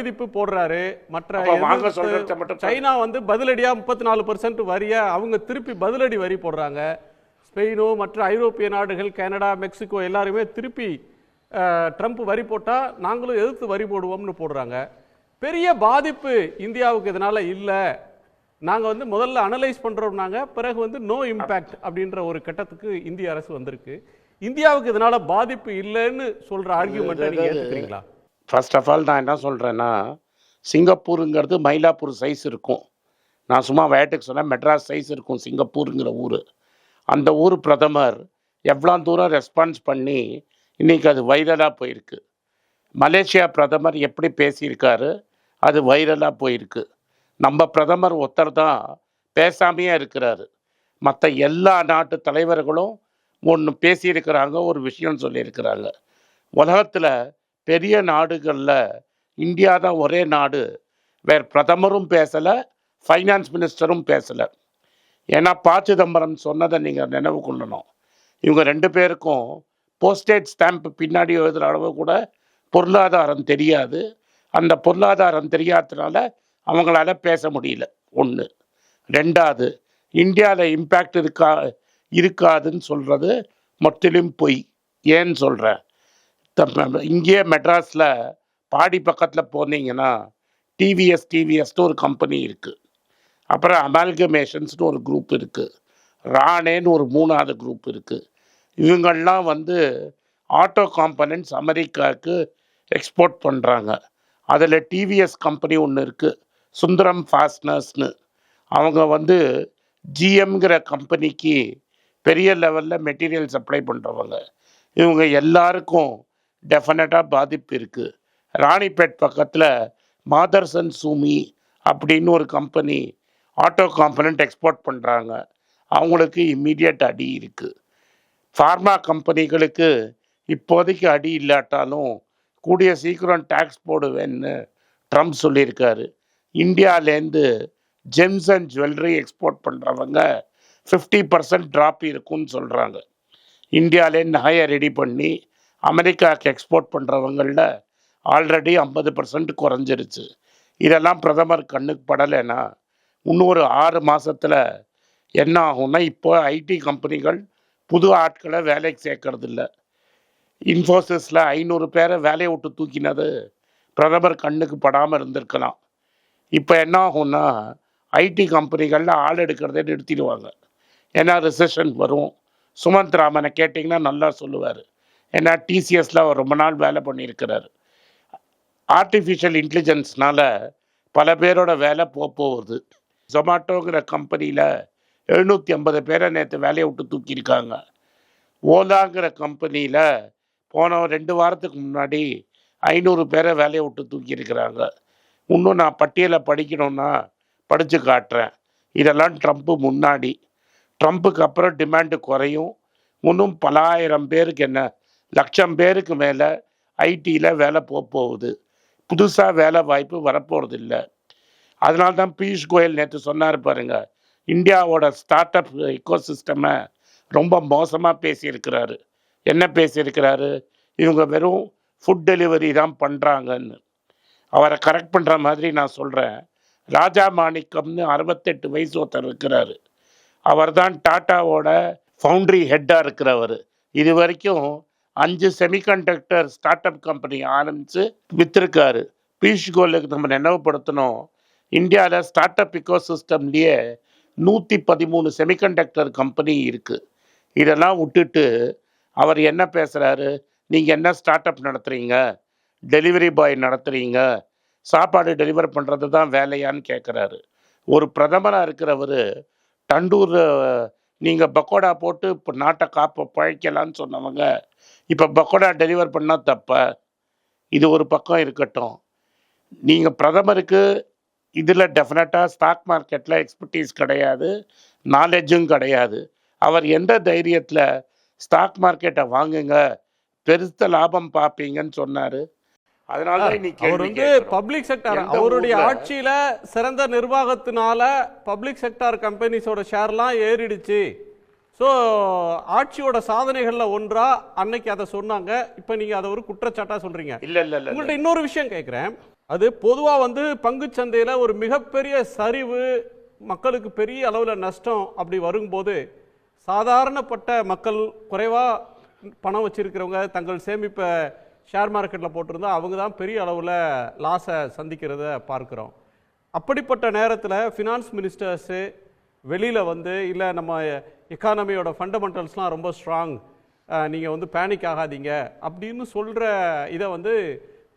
விதிப்பு போடுறாரு. மற்ற அப்ப வாங்க எதிர்த்து சொல்றத மட்டும் சைனா வந்து பதிலடியா முப்பத்தி நாலு பர்சன்ட் வரிய அவங்க திருப்பி பதிலடி வரி போடுறாங்க. ஸ்பெயினோ மற்ற ஐரோப்பிய நாடுகள் கனடா மெக்சிகோ எல்லாருமே திருப்பி ட்ரம்ப் வரி போட்டா நாங்களும் எதிர்த்து வரி போடுவோம்னு போடுறாங்க. பெரிய பாதிப்பு இந்தியாவுக்கு இதனால இல்ல. நாங்க வந்து முதல்ல அனலைஸ் பண்றோம்னாங்க. பிறகு வந்து நோ இம்பாக்ட் அப்படின்ற ஒரு கட்டத்துக்கு இந்திய அரசு வந்திருக்கு. இந்தியாவுக்கு இதனால பாதிப்பு இல்லைன்னு சொல்ற ஆர்கியூமெண்ட்டை நீங்க ஏத்துக்கிறீங்களா? ஃபர்ஸ்ட் ஆஃப் ஆல் நான் என்ன சொல்கிறேன்னா சிங்கப்பூருங்கிறது மயிலாப்பூர் சைஸ் இருக்கும். நான் சும்மா வேட்டுக்கு சொன்னேன் மெட்ராஸ் சைஸ் இருக்கும் சிங்கப்பூருங்கிற ஊர். அந்த ஊர் பிரதமர் எவ்வளோ தூரம் ரெஸ்பான்ஸ் பண்ணி இன்னைக்கு அது வைரலாக போயிருக்கு. மலேசியா பிரதமர் எப்படி பேசியிருக்காரு அது வைரலாக போயிருக்கு. நம்ம பிரதமர் ஒருத்தர் தான் பேசாமையே இருக்கிறாரு. மற்ற எல்லா நாட்டு தலைவர்களும் ஒன்று பேசியிருக்கிறாங்க ஒரு விஷயம் சொல்லியிருக்கிறாங்க. உலகத்தில் பெரிய நாடுகளில் இந்தியா தான் ஒரே நாடு. வேற பிரதமரும் பேசலை ஃபைனான்ஸ் மினிஸ்டரும் பேசலை. ஏன்னா ப சிதம்பரம் சொன்னதை நீங்கள் நினைவு கொள்ளணும். இவங்க ரெண்டு பேருக்கும் போஸ்டேட் ஸ்டாம்ப் பின்னாடி எழுதுகிற அளவு கூட பொருளாதாரம் தெரியாது. அந்த பொருளாதாரம் தெரியாததுனால அவங்களால பேச முடியல. ஒன்று ரெண்டாவது இந்தியாவில் இம்பேக்ட் இருக்கா இருக்காதுன்னு சொல்கிறது முற்றிலும் பொய். ஏன்னு சொல்கிறேன் இங்கேயே மெட்ராஸில் பாடி பக்கத்தில் போனீங்கன்னா டிவிஎஸ் டிவிஎஸ்னு ஒரு கம்பெனி இருக்குது அப்புறம் அமால்கமேஷன்ஸ்னு ஒரு குரூப் இருக்குது ராணேன்னு ஒரு மூணாவது குரூப் இருக்குது இவங்கள்லாம் வந்து ஆட்டோ காம்பனன்ட்ஸ் அமெரிக்காவுக்கு எக்ஸ்போர்ட் பண்ணுறாங்க அதில் டிவிஎஸ் கம்பெனி ஒன்று இருக்குது சுந்தரம் ஃபாஸ்ட்னர்ஸ்னு அவங்க வந்து ஜிஎம்ங்கிற கம்பெனிக்கு பெரிய லெவலில் மெட்டீரியல் சப்ளை பண்ணுறவங்க இவங்க எல்லாருக்கும் டெஃபினட்டாக பாதிப்பு இருக்குது ராணிப்பேட் பக்கத்தில் மாதர்சன் சூமி அப்படின்னு ஒரு கம்பெனி ஆட்டோ காம்பனண்ட் எக்ஸ்போர்ட் பண்ணுறாங்க அவங்களுக்கு இம்மீடியட் அடி இருக்குது ஃபார்மா கம்பெனிகளுக்கு இப்போதைக்கு அடி இல்லாட்டாலும் கூடிய சீக்கிரம் டேக்ஸ் போடுவேன்னு ட்ரம்ப் சொல்லியிருக்காரு. இந்தியாவிலேருந்து ஜெம்ஸ் அண்ட் ஜுவல்லரி எக்ஸ்போர்ட் பண்ணுறவங்க ஃபிஃப்டி பர்சன்ட் ட்ராப் இருக்குன்னு சொல்கிறாங்க இந்தியாவிலேருந்து நகையை ரெடி பண்ணி அமெரிக்காவுக்கு எக்ஸ்போர்ட் பண்ணுறவங்களில் ஆல்ரெடி ஐம்பது பர்சன்ட் குறைஞ்சிருச்சு. இதெல்லாம் பிரதமர் கண்ணுக்கு படலைன்னா இன்னும் ஒரு ஆறு மாதத்தில் என்ன ஆகும்னா இப்போ ஐடி கம்பெனிகள் புது ஆட்களை வேலைக்கு சேர்க்கறது இல்லை இன்ஃபோசிஸில் ஐநூறு பேரை வேலையை விட்டு தூக்கினது பிரதமர் கண்ணுக்கு படாமல் இருந்திருக்கலாம். இப்போ என்ன ஆகும்னா ஐடி கம்பெனிகளில் ஆள் எடுக்கிறதே நிறுத்திடுவாங்க. ஏன்னா ரிசெஷன் வரும். சுமந்த் ராமனை கேட்டிங்கன்னா நல்லா சொல்லுவார். ஏன்னா டிசிஎஸில் அவர் ரொம்ப நாள் வேலை பண்ணியிருக்கிறார். ஆர்டிஃபிஷியல் இன்டெலிஜென்ஸ்னால பல பேரோட வேலை போக போகுது. ஜொமாட்டோங்கிற கம்பெனியில் எழுநூற்றி ஐம்பது பேரை நேற்று வேலையை விட்டு தூக்கியிருக்காங்க. ஓலாங்கிற கம்பெனியில் போன ரெண்டு வாரத்துக்கு முன்னாடி ஐநூறு பேரை வேலையை விட்டு தூக்கியிருக்கிறாங்க. இன்னும் நான் பட்டியலை படிக்கணும்னா படித்து காட்டுறேன். இதெல்லாம் ட்ரம்ப்பு முன்னாடி. ட்ரம்ப்புக்கு அப்புறம் டிமாண்டு குறையும். இன்னும் பல ஆயிரம் பேருக்கு என்ன லட்சம் பேருக்கு மேலே ஐடியில் வேலை போக போகுது. புதுசாக வேலை வாய்ப்பு வரப்போகிறது இல்லை அதனால தான் பியூஷ் கோயல் நேற்று சொன்னார் பாருங்க இந்தியாவோட ஸ்டார்ட் அப் எக்கோசிஸ்டமை ரொம்ப மோசமாக பேசியிருக்கிறாரு. என்ன பேசியிருக்கிறாரு? இவங்க வெறும் ஃபுட் டெலிவரி தான் பண்ணுறாங்கன்னு அவரை கரெக்ட் பண்ணுற மாதிரி நான் சொல்கிறேன் ராஜா மாணிக்கம்னு அறுபத்தெட்டு வயசு ஒருத்தர் இருக்கிறாரு. அவர் தான் டாட்டாவோட ஃபவுண்ட்ரி ஹெட்டாக இருக்கிறவர். இது வரைக்கும் அஞ்சு செமிகண்டக்டர் ஸ்டார்ட் அப் கம்பெனி ஆரம்பித்து விற்றுருக்காரு பீஷ் கோயலுக்கு நம்ம நினைவுபடுத்தணும். இந்தியாவில் ஸ்டார்ட் அப் இக்கோ சிஸ்டம்லேயே நூற்றி பதிமூணு செமிகண்டக்டர் கம்பெனி இருக்குது இதெல்லாம் விட்டுட்டு அவர் என்ன பேசுகிறாரு நீங்கள் என்ன ஸ்டார்ட் அப் நடத்துகிறீங்க டெலிவரி பாய் நடத்துகிறீங்க சாப்பாடு டெலிவர் பண்ணுறது தான் வேலையான்னு கேட்குறாரு ஒரு பிரதமராக இருக்கிறவர் டண்டூர் நீங்கள் பக்கோடா போட்டு இப்போ நாட்டை காப்ப பழைக்கலான்னு சொன்னவங்க இப்போ பக்கோடா டெலிவர் பண்ணால் தப்ப. இது ஒரு பக்கம் இருக்கட்டும். நீங்கள் பிரதமருக்கு இதில் டெஃபினட்டாக ஸ்டாக் மார்க்கெட்டில் எக்ஸ்பர்டீஸ் கிடையாது நாலேஜும் கிடையாது. அவர் எந்த தைரியத்தில் ஸ்டாக் மார்க்கெட்டை வாங்குங்க பெருத்த லாபம் பார்ப்பீங்கன்னு சொன்னார். அதனால அவர் வந்து. பப்ளிக் செக்டார் அவருடைய? ஆட்சியில சிறந்த நிர்வாகத்தினால பப்ளிக் செக்டார் கம்பெனிஸோட ஷேர்லாம் ஏறிடுச்சு. ஸோ ஆட்சியோட சாதனைகள்ல ஒன்றா அன்னைக்கு அதை சொன்னாங்க. இப்போ நீங்க அதை ஒரு குற்றச்சாட்டா சொல்றீங்க. இல்ல இல்ல இல்ல உங்கள்ட்ட இன்னொரு விஷயம் கேட்குறேன். அது பொதுவா வந்து பங்குச் சந்தையில ஒரு மிகப்பெரிய சரிவு மக்களுக்கு பெரிய அளவுல நஷ்டம் அப்படி வரும்போது சாதாரணப்பட்ட மக்கள் குறைவா பணம் வச்சிருக்கிறவங்க தங்கள் சேமிப்பை ஷேர் மார்க்கெட்டில் போட்டிருந்தா அவங்க தான் பெரிய அளவில் லாஸை சந்திக்கிறத பார்க்குறோம். அப்படிப்பட்ட நேரத்தில் ஃபினான்ஸ் மினிஸ்டர்ஸு வெளியில் வந்து இல்லை நம்ம எக்கானமியோட ஃபண்டமெண்டல்ஸ்லாம் ரொம்ப ஸ்ட்ராங் நீங்கள் வந்து பேனிக் ஆகாதீங்க அப்படின்னு சொல்கிற இதை வந்து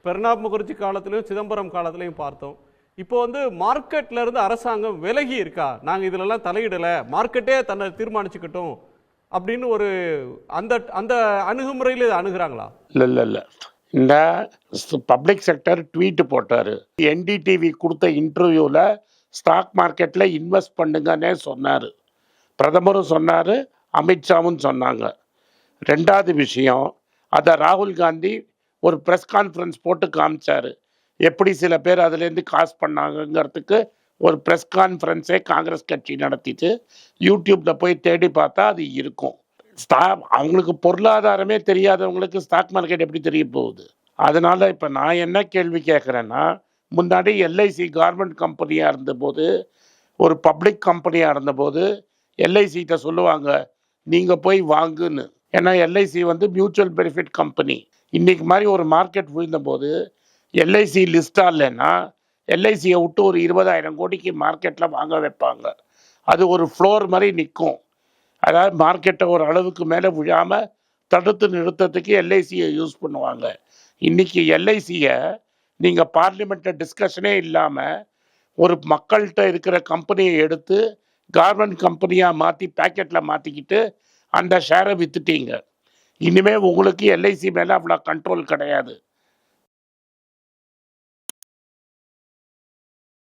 பிரணாப் முகர்ஜி காலத்துலேயும் சிதம்பரம் காலத்துலேயும் பார்த்தோம். இப்போ வந்து மார்க்கெட்ல இருந்து அரசாங்கம் விலகி இருக்கா? நாங்கள் இதிலெல்லாம் தலையிடலை. மார்க்கெட்டே தன்னை தீர்மானிச்சுக்கிட்டோம். அப்படின்னு ஒரு அந்த அந்த அணுகுமுறையில் இதை அணுகுறாங்களா? இல்லை இல்லை இல்லை. இந்த பப்ளிக் செக்டர் ட்வீட் போட்டார். என்டிடிவி கொடுத்த இன்டர்வியூவில் ஸ்டாக் மார்க்கெட்டில் இன்வெஸ்ட் பண்ணுங்கன்னே சொன்னார். பிரதமரும் சொன்னார் அமித்ஷாவும் சொன்னாங்க. ரெண்டாவது விஷயம் அதை ராகுல் காந்தி ஒரு ப்ரெஸ் கான்ஃபரன்ஸ் போட்டு காமிச்சார். எப்படி சில பேர் அதுலேருந்து காசு பண்ணாங்கங்கிறதுக்கு ஒரு ப்ரெஸ் கான்ஃபரன்ஸே காங்கிரஸ் கட்சி நடத்திட்டு யூடியூப்பில் போய் தேடி பார்த்தா அது இருக்கும். ஸ்டா அவங்களுக்கு பொருளாதாரமே தெரியாதவங்களுக்கு ஸ்டாக் மார்க்கெட் எப்படி தெரிய போகுது? அதனால் இப்போ நான் என்ன கேள்வி கேட்குறேன்னா முன்னாடி எல்ஐசி கார்மெண்ட் கம்பெனியாக இருந்தபோது ஒரு பப்ளிக் கம்பெனியாக இருந்தபோது எல்ஐசிகிட்ட சொல்லுவாங்க நீங்கள் போய் வாங்குன்னு. ஏன்னா எல்ஐசி வந்து மியூச்சுவல் பெனிஃபிட் கம்பெனி இன்றைக்கு மாதிரி ஒரு மார்க்கெட் விழுந்தபோது எல்ஐசி லிஸ்டாக இல்லைன்னா எல்ஐசியை விட்டு ஒரு இருபதாயிரம் கோடிக்கு மார்க்கெட்டில் வாங்க வைப்பாங்க. அது ஒரு ஃப்ளோர் மாதிரி நிற்கும். அதாவது மார்க்கெட்டை ஒரு அளவுக்கு மேலே விழாமல் தடுத்து நிறுத்தத்துக்கு எல்ஐசியை யூஸ் பண்ணுவாங்க. இன்றைக்கி எல்ஐசியை நீங்கள் பார்லிமெண்ட்டில் டிஸ்கஷனே இல்லாமல் ஒரு மக்கள்கிட்ட இருக்கிற கம்பெனியை எடுத்து கார்மெண்ட் கம்பெனியாக மாற்றி பேக்கெட்டில் மாற்றிக்கிட்டு அந்த ஷேரை விற்றுட்டீங்க இனிமேல் உங்களுக்கு எல்ஐசி மேலே அவ்வளோ கண்ட்ரோல் கிடையாது.